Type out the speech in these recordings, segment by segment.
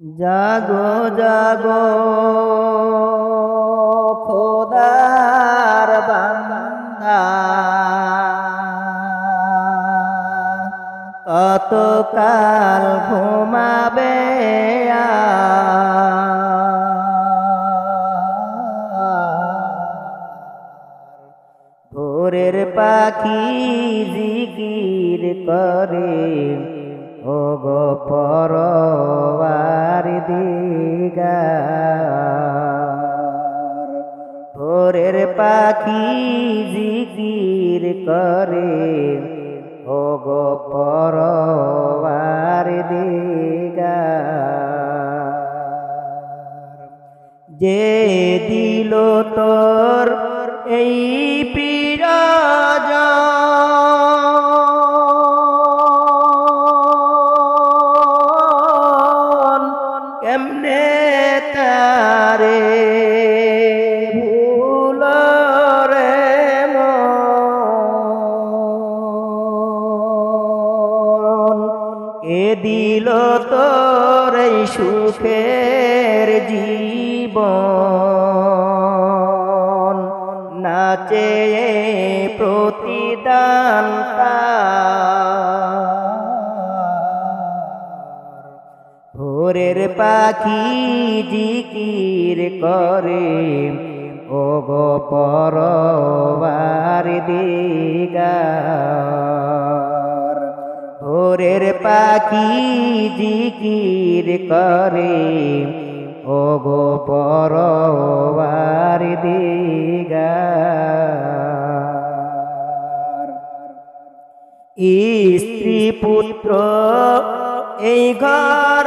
জাগো জাগো খোদার বান্দা। কত কাল ঘুমাবে ভোরের পাখি জিকির করে। পাখি জিকির করে। ও গো পরবার যে দিল তোর এই পিরাজ কেমনে তারে সুখের জীবন নাচে প্রতিদান। ভোরের পাখি জিকির করে ও গো পরবার দিগার ভোরের পাখি জিকির করে। ও গো পর স্ত্রী পুত্র এই ঘর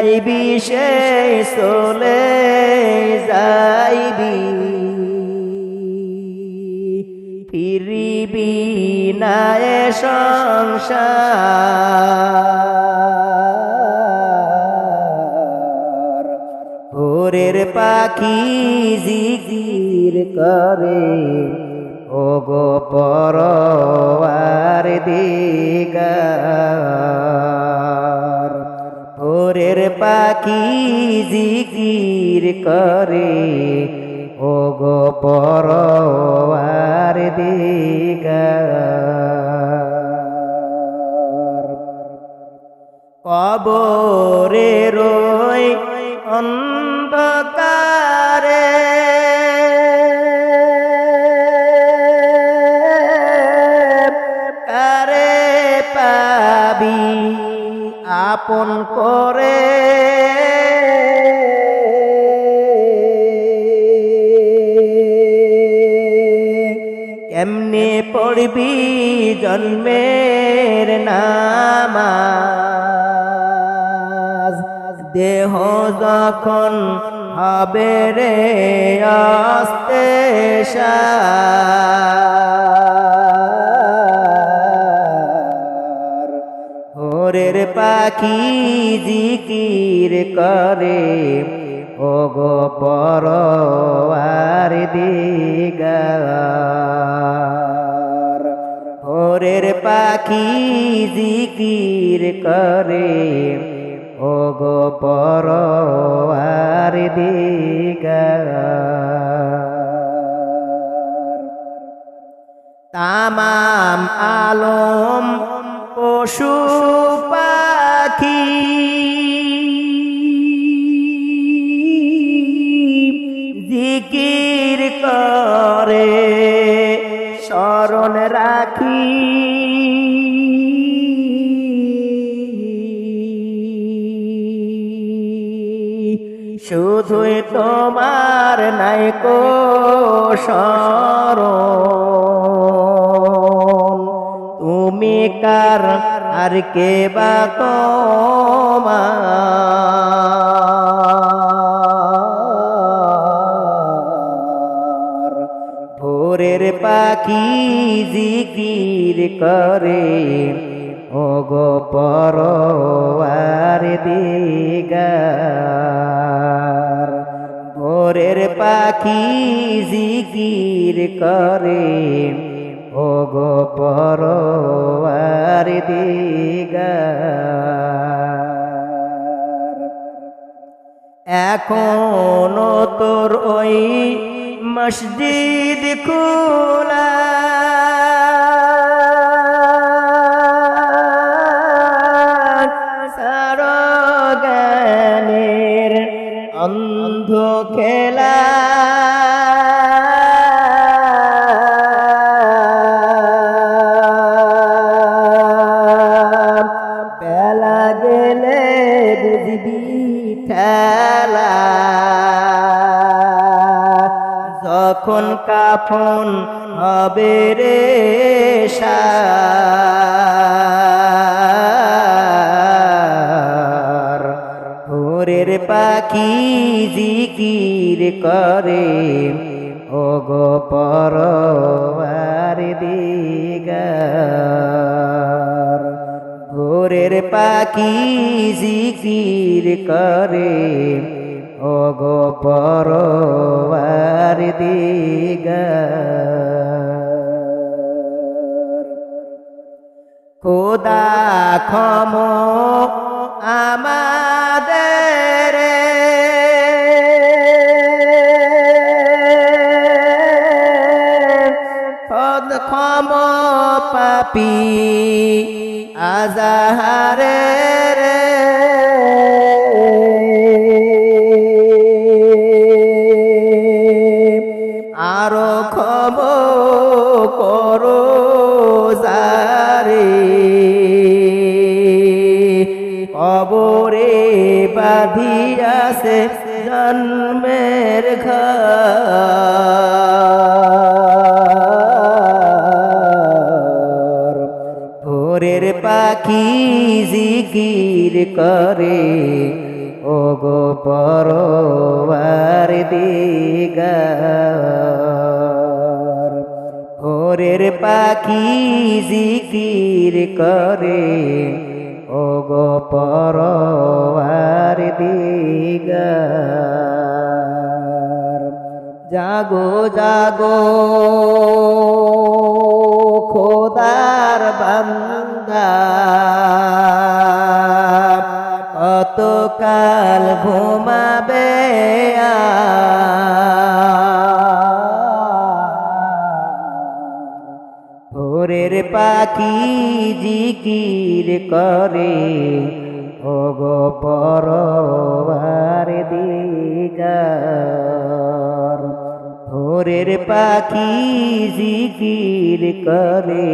যাইবি, সে চলে যাইবি। ফিরিবি না সংসার। ভোরের পাখি জিকির করে ও গো পরবার দিগার। ভোরের পাখি জিকির করে। ও গো পরবার দিগার। কবরে রই অন্ধকারে। কারে পাবি আপন করে কেমনে পড়বি জন্মের নামাজ দেহ যখন হবে রে আস্তে। ভোরের পাখি জিকির করে ও গো পরবার ভোরের পাখি জিকির করে। ও গো পরবার দিগার। তামাম আলম পশু পাখি। জিকির করে স্মরণ রাখি শুধুই তোমার নাইকো স্মরণ তুমি কার আর কে বা তোমার? ভোরের পাখি জিকির করে ও গো পরওয়ার দিগার। ভোরের পাখি জিকির করে। ও গো পরওয়ার দিগার। এখনও তোর ওই মসজিদ খোলা কাফন হবে রে সার। ভোরের পাখি জিকির করে ও গো দিগার। ভোরের পাখি জিকির করে ও গো পরবার দিগার। খোদা ক্ষম আমাদের। পদ পাপি আজাহারে। কবরে বাঁধিয়াছে জন্মের ঘর। ভোরের পাখি জিকির করে ও গো পরবার ভোরের পাখি জিকির করে গো দিগার। জাগো জাগো খোদার বান্দা। কতকাল ঘুমাবে ভোরের পাখি জিকির করে। ও গো পরবার ভোরের পাখি জিকির করে।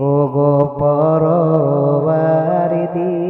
ও গো পরবার দিয়ে